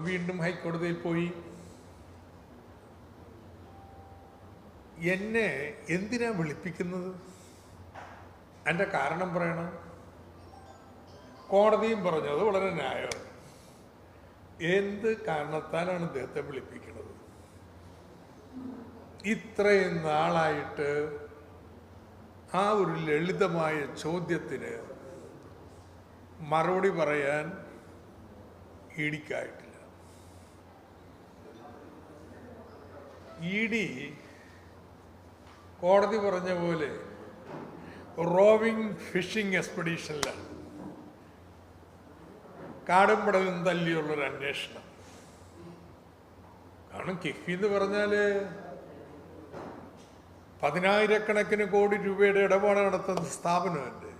വീണ്ടും ഹൈക്കോടതിയിൽ പോയി. എന്നെ എന്തിനാ വിളിപ്പിക്കുന്നത്? എന്റെ കാരണം പറയണം. കോടതിയും പറഞ്ഞത് വളരെ ന്യായമാണ്. എന്ത് കാരണത്താലാണ് ഇദ്ദേഹത്തെ വിളിപ്പിക്കുന്നത്? ഇത്രയും നാളായിട്ട് ആ ഒരു ലളിതമായ ചോദ്യത്തിന് മറുപടി പറയാൻ ഇടിക്കായിട്ടില്ല ഇ ഡി കോടതി പറഞ്ഞ പോലെ റോവിംഗ് ഫിഷിംഗ് എക്സ്പെഡീഷനിലാണ് കാടും പടലും തല്ലിയുള്ളൊരു അന്വേഷണം. കാരണം കിഫി എന്ന് പറഞ്ഞാൽ പതിനായിരക്കണക്കിന് കോടി രൂപയുടെ ഇടപാട് നടത്തുന്ന സ്ഥാപനമല്ലേ?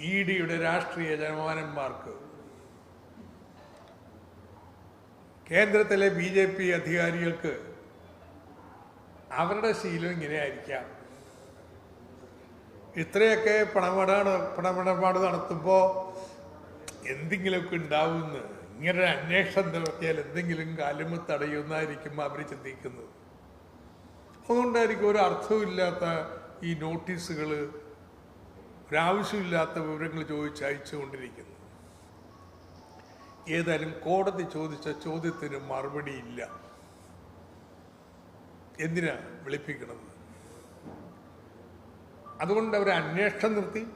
ഇ ഡിയുടെ രാഷ്ട്രീയ ജനമാനന്മാർക്ക് കേന്ദ്രത്തിലെ ബി ജെ പി അധികാരികൾക്ക് അവരുടെ ശീലം ഇങ്ങനെയായിരിക്കാം. ഇത്രയൊക്കെ പണമിടാണ് പണമിടപാട് നടത്തുമ്പോൾ എന്തെങ്കിലുമൊക്കെ ഉണ്ടാവുമെന്ന് ഇങ്ങനെ അന്വേഷണം നടത്തിയാൽ എന്തെങ്കിലും കാലുമ തടയുന്നതായിരിക്കും അവർ ചിന്തിക്കുന്നത്. അതുകൊണ്ടായിരിക്കും ഒരു അർത്ഥമില്ലാത്ത ഈ നോട്ടീസുകൾ ഒരാവശ്യമില്ലാത്ത വിവരങ്ങൾ ചോദിച്ച് ഏതായാലും കോടതി ചോദിച്ച ചോദ്യത്തിന് മറുപടിയില്ല എന്തിനാ വിളിപ്പിക്കണത്? അതുകൊണ്ട് അവർ അന്വേഷണം നിർത്തി.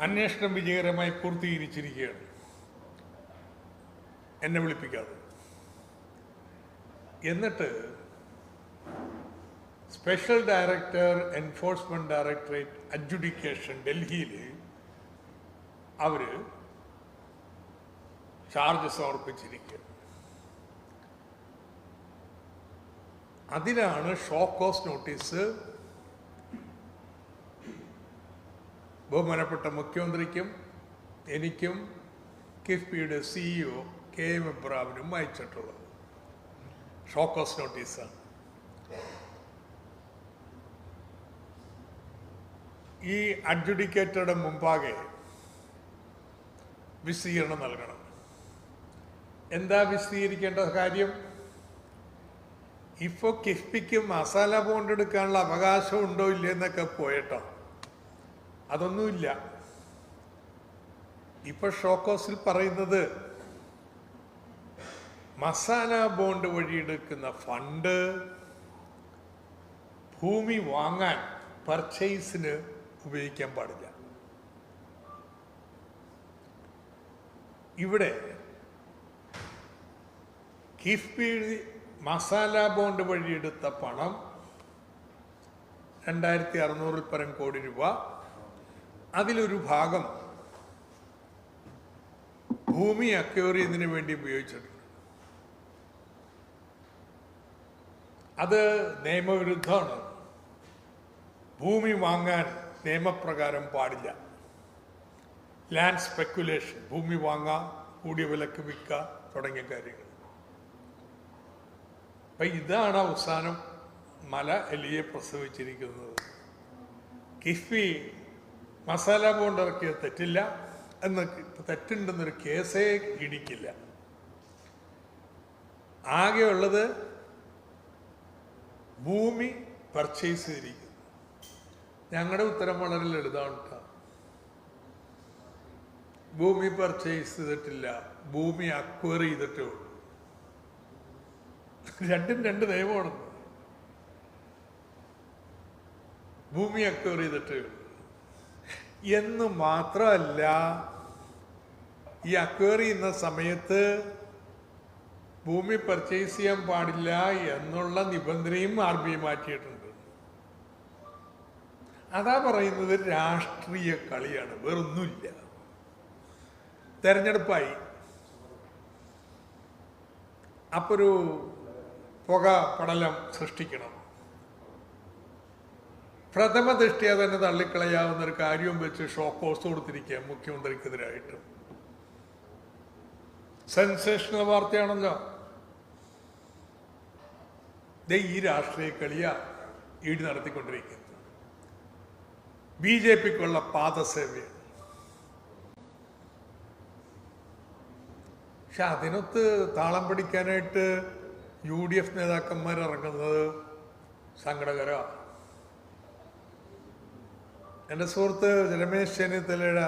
അന്വേഷണം വിജയകരമായി പൂർത്തീകരിച്ചിരിക്കുകയാണ്. എന്നെ വിളിപ്പിക്കാതെ. എന്നിട്ട് special director enforcement directorate adjudication ഡൽഹിയിൽ അവർ ചാർജ് സമർപ്പിച്ചിരിക്കുക. അതിനാണ് കോസ് നോട്ടീസ് ബഹുമാനപ്പെട്ട മുഖ്യമന്ത്രിക്കും എനിക്കും കിഫ്ബിയുടെ സിഇഒ കെ എം എബ്രാമിനും അയച്ചിട്ടുള്ളത്. കോസ് നോട്ടീസാണ് ഈ അഡ്ജുഡിക്കേറ്ററുടെ മുമ്പാകെ വിശദീകരണം നൽകണം. എന്താ വിശദീകരിക്കേണ്ട കാര്യം? ഇപ്പോൾ കിഫ്ബിക്ക് മസാല ബോണ്ട് എടുക്കാനുള്ള അവകാശം ഉണ്ടോ ഇല്ലെന്നൊക്കെ പോയട്ടോ. അതൊന്നുമില്ല. ഇപ്പൊ ഷോക്കോസിൽ പറയുന്നത് മസാല ബോണ്ട് വഴി എടുക്കുന്ന ഫണ്ട് ഭൂമി വാങ്ങാൻ പർച്ചേസിന് ഉപയോഗിക്കാൻ പാടില്ല. ഇവിടെ കിഫ്ബി മസാല ബോണ്ട് വഴി എടുത്ത പണം രണ്ടായിരത്തി അറുന്നൂറിൽ പരം കോടി രൂപ. അതിലൊരു ഭാഗം ഭൂമി അക്വയർ ചെയ്യുന്നതിന് വേണ്ടി ഉപയോഗിച്ചിട്ടുണ്ട്. അത് നിയമവിരുദ്ധമാണ്. ഭൂമി വാങ്ങാൻ നിയമപ്രകാരം പാടില്ല. ലാൻഡ് സ്പെക്കുലേഷൻ ഭൂമി വാങ്ങാം കൂടിയ വിലക്ക് വിൽക്കുക തുടങ്ങിയ കാര്യങ്ങൾ. അപ്പൊ ഇതാണ് അവസാനം മല എലിയെ പ്രസവിച്ചിരിക്കുന്നത്. കിഫി മസാല ബോണ്ട് ഇറക്കിയ തെറ്റില്ല എന്ന് തെറ്റുണ്ടെന്നൊരു കേസേ ഇടിക്കില്ല. ആകെയുള്ളത് ഭൂമി പർച്ചേസ് ചെയ്തിരിക്കുന്നു. ഞങ്ങളുടെ ഉത്തരം വളരെ ലളിതമാണ്. ഭൂമി പർച്ചേസ് ചെയ്തിട്ടില്ല ഭൂമി അക്വയർ ചെയ്തിട്ടേ ഉള്ളൂ. രണ്ടും രണ്ട് ദൈവമാണ്. ഭൂമി അക്വയർ ചെയ്തിട്ട്. എന്ന് മാത്രമല്ല ഈ അക്വയർ ചെയ്യുന്ന സമയത്ത് ഭൂമി പർച്ചേസ് ചെയ്യാൻ പാടില്ല എന്നുള്ള നിബന്ധനയും ആർ ബി മാറ്റിയിട്ടുണ്ട്. അതാ പറയുന്നത് രാഷ്ട്രീയ കളിയാണ് വേറൊന്നുമില്ല. തെരഞ്ഞെടുപ്പായി. അപ്പൊ ഒരു പുക പടലം സൃഷ്ടിക്കണം. പ്രഥമ ദൃഷ്ടിയെ തന്നെ തള്ളിക്കളയാവുന്ന ഒരു കാര്യവും വെച്ച് ഷോക്കോസ് കൊടുത്തിരിക്കുക മുഖ്യമന്ത്രിക്കെതിരായിട്ട്. സെൻസേഷണൽ വാർത്തയാണല്ലോ. ഈ രാഷ്ട്രീയ കളിയ ഈട് നടത്തിക്കൊണ്ടിരിക്കുന്നത്. ബി ജെ പിക്കുള്ള പാദസേവയാണ് പക്ഷെ അതിനൊത്ത് താളം പിടിക്കാനായിട്ട് യു ഡി എഫ് നേതാക്കന്മാർ ഇറങ്ങുന്നത് സങ്കടകരമാണ് എന്റെ സുഹൃത്ത് രമേശ് ചെന്നിത്തലയുടെ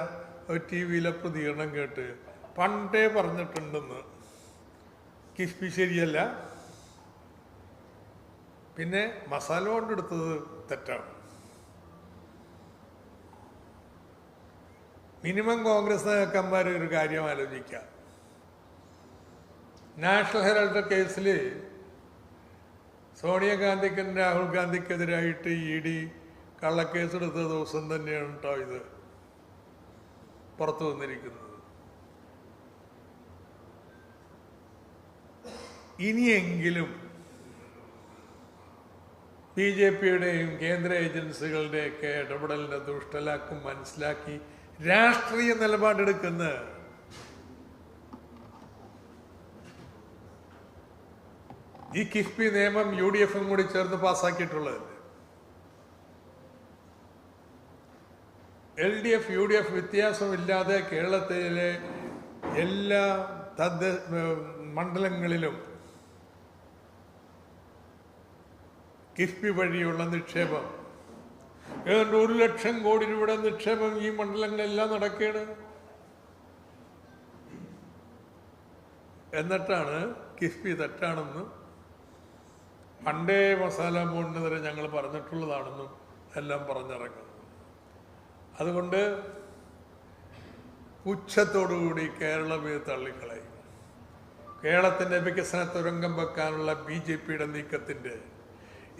ടി വിയിലെ പ്രതികരണം കേട്ട് പണ്ടേ പറഞ്ഞിട്ടുണ്ടെന്ന്. കിഫ്ബി ശരിയല്ല. പിന്നെ മസാല കൊണ്ടെടുത്തത് തെറ്റാണ്. മിനിമം കോൺഗ്രസ് നേതാക്കന്മാർ ഒരു കാര്യം ആലോചിക്കാം. നാഷണൽ ഹെറാൾഡ് കേസിൽ സോണിയാഗാന്ധിക്കും രാഹുൽ ഗാന്ധിക്കെതിരായിട്ട് ഇ ഡി കള്ളക്കേസെടുത്ത ദിവസം തന്നെയാണ് കേട്ടോ ഇത് പുറത്തു വന്നിരിക്കുന്നത്. ഇനിയെങ്കിലും ബി ജെ പിയുടെയും കേന്ദ്ര ഏജൻസികളുടെയൊക്കെ ഇടപെടലിന്റെ ദുഷ്ടലാക്കും മനസ്സിലാക്കി രാഷ്ട്രീയ നിലപാടെടുക്കുന്ന ഈ കിഫ്ബി നിയമം യു ഡി എഫും കൂടി ചേർന്ന് പാസ്സാക്കിയിട്ടുള്ളതല്ലേ L D F U D F വ്യത്യാസമില്ലാതെ കേരളത്തിലെ എല്ലാ തദ്ദ മണ്ഡലങ്ങളിലും കിഫ്ബി വഴിയുള്ള നിക്ഷേപം. ഏതാണ്ട് ഒരു ലക്ഷം കോടി രൂപയുടെ നിക്ഷേപം ഈ മണ്ഡലങ്ങളെല്ലാം നടക്കുകയാണ്. എന്നിട്ടാണ് കിഫ്ബി തെറ്റാണെന്ന് പണ്ടേ മസാല ബോണ്ടിനെതിരെ ഞങ്ങൾ പറഞ്ഞിട്ടുള്ളതാണെന്നും എല്ലാം പറഞ്ഞിറങ്ങുന്നു. അതുകൊണ്ട് ഉച്ചത്തോടുകൂടി കേരളം ഇത് തള്ളിക്കളയും. കേരളത്തിന്റെ വികസന തുരങ്കം വെക്കാനുള്ള ബി ജെ പിയുടെ നീക്കത്തിന്റെ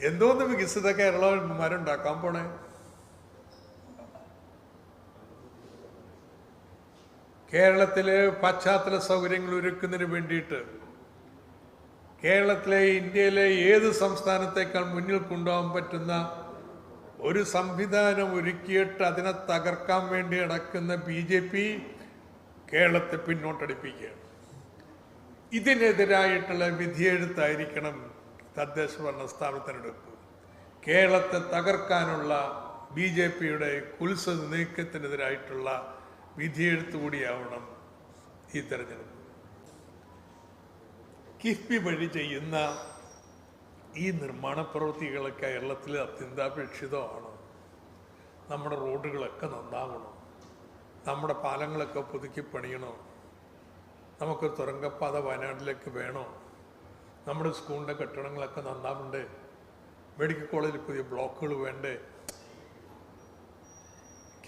എന്തോന്ന് വികസിത കേരളന്മാരുണ്ടാക്കാൻ പോണേ? കേരളത്തിലെ പശ്ചാത്തല സൗകര്യങ്ങൾ ഒരുക്കുന്നതിന് വേണ്ടിയിട്ട് കേരളത്തിലെ ഇന്ത്യയിലെ ഏത് സംസ്ഥാനത്തേക്കാൾ മുന്നിൽ കൊണ്ടുപോകാൻ പറ്റുന്ന ഒരു സംവിധാനം ഒരുക്കിയിട്ട് അതിനെ തകർക്കാൻ വേണ്ടി നടക്കുന്ന ബി ജെ പി കേരളത്തെ പിന്നോട്ടടിപ്പിക്കുകയാണ്. ഇതിനെതിരായിട്ടുള്ള വിധിയെഴുത്തായിരിക്കണം തദ്ദേശ ഭരണ സ്ഥാപനത്തിനെടുപ്പ് കേരളത്തെ തകർക്കാനുള്ള ബി ജെ പിയുടെ കുൽസ നീക്കത്തിനെതിരായിട്ടുള്ള വിധിയെഴുത്ത് കൂടിയാവണം ഈ തെരഞ്ഞെടുപ്പ്. കിഫ്ബി വഴി ചെയ്യുന്ന ഈ നിർമ്മാണ പ്രവൃത്തികൾ കേരളത്തിൽ അത്യന്താപേക്ഷിതമാണ്. നമ്മുടെ റോഡുകളൊക്കെ നന്നാവണം. നമ്മുടെ പാലങ്ങളൊക്കെ പുതുക്കി പണിയണം. നമുക്ക് തുരങ്കപ്പാത വയനാട്ടിലേക്ക് വേണോ. നമ്മുടെ സ്കൂളിന്റെ കെട്ടിടങ്ങളൊക്കെ നന്നാവണ്ടേ? മെഡിക്കൽ കോളേജിൽ പുതിയ ബ്ലോക്കുകൾ വേണ്ടേ?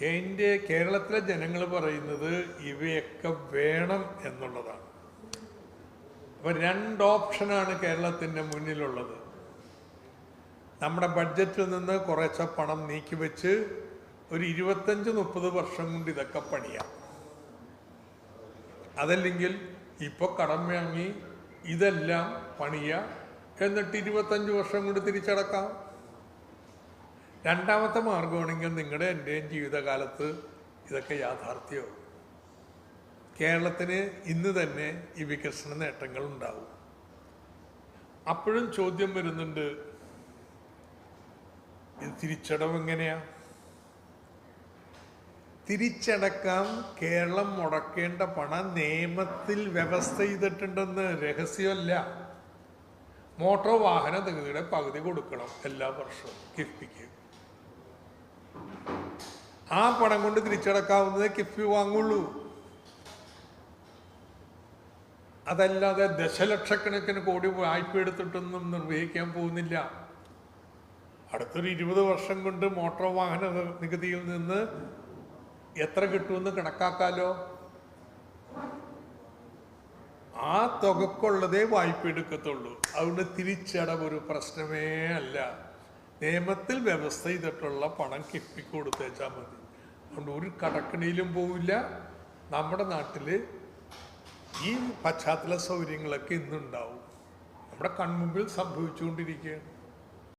കേന്ദ്ര കേരളത്തിലെ ജനങ്ങൾ പറയുന്നത് ഇവയൊക്കെ വേണം എന്നുള്ളതാണ്. അപ്പൊ രണ്ട് ഓപ്ഷനാണ് കേരളത്തിന്റെ മുന്നിലുള്ളത്. നമ്മുടെ ബഡ്ജറ്റിൽ നിന്ന് കുറേശ്ശെ പണം നീക്കി വെച്ച് ഒരു ഇരുപത്തഞ്ച് മുപ്പത് വർഷം കൊണ്ട് ഇതൊക്കെ പണിയാം. അതല്ലെങ്കിൽ ഇപ്പൊ കടം വാങ്ങി ഇതെല്ലാം പണിയ എന്നിട്ട് ഇരുപത്തഞ്ച് വർഷം കൊണ്ട് തിരിച്ചടക്കാം. രണ്ടാമത്തെ മാർഗമാണെങ്കിൽ നിങ്ങളുടെ എന്റെയും ജീവിതകാലത്ത് ഇതൊക്കെ യാഥാർത്ഥ്യമാവും. കേരളത്തിന് ഇന്ന് തന്നെ ഈ വികസന നേട്ടങ്ങൾ ഉണ്ടാവും. അപ്പോഴും ചോദ്യം വരുന്നുണ്ട് ഇത് തിരിച്ചടവ് എങ്ങനെയാ? തിരിച്ചടക്കാം കേരളം മുടക്കേണ്ട പണം നിയമത്തിൽ വ്യവസ്ഥ ചെയ്തിട്ടുണ്ടെന്ന് രഹസ്യമല്ല. മോട്ടോർ വാഹന നികുതിയുടെ പകുതി കൊടുക്കണം എല്ലാ വർഷവും കിഫ്ബിക്ക്. ആ പണം കൊണ്ട് തിരിച്ചടക്കാവുന്നതേ കിഫ്ബി വാങ്ങുള്ളൂ. അതല്ലാതെ ദശലക്ഷക്കണക്കിന് കോടി വായ്പ എടുത്തിട്ടൊന്നും നിർവഹിക്കാൻ പോകുന്നില്ല. അടുത്തൊരു ഇരുപത് വർഷം കൊണ്ട് മോട്ടോർ വാഹന നികുതിയിൽ നിന്ന് എത്ര കിട്ടുമെന്ന് കണക്കാക്കാലോ? ആ തുകക്കുള്ളതേ വായ്പ എടുക്കത്തുള്ളൂ. അതുകൊണ്ട് തിരിച്ചടവ് ഒരു പ്രശ്നമേ അല്ല. നിയമത്തിൽ വ്യവസ്ഥ ചെയ്തിട്ടുള്ള പണം കെപ്പിക്കൊടുത്തേച്ചാൽ മതി. അതുകൊണ്ട് ഒരു കടക്കണിയിലും പോവില്ല. നമ്മുടെ നാട്ടിൽ ഈ പശ്ചാത്തല സൗകര്യങ്ങളൊക്കെ ഇന്നുണ്ടാവും. നമ്മുടെ കൺമുമ്പിൽ സംഭവിച്ചുകൊണ്ടിരിക്കുകയാണ്.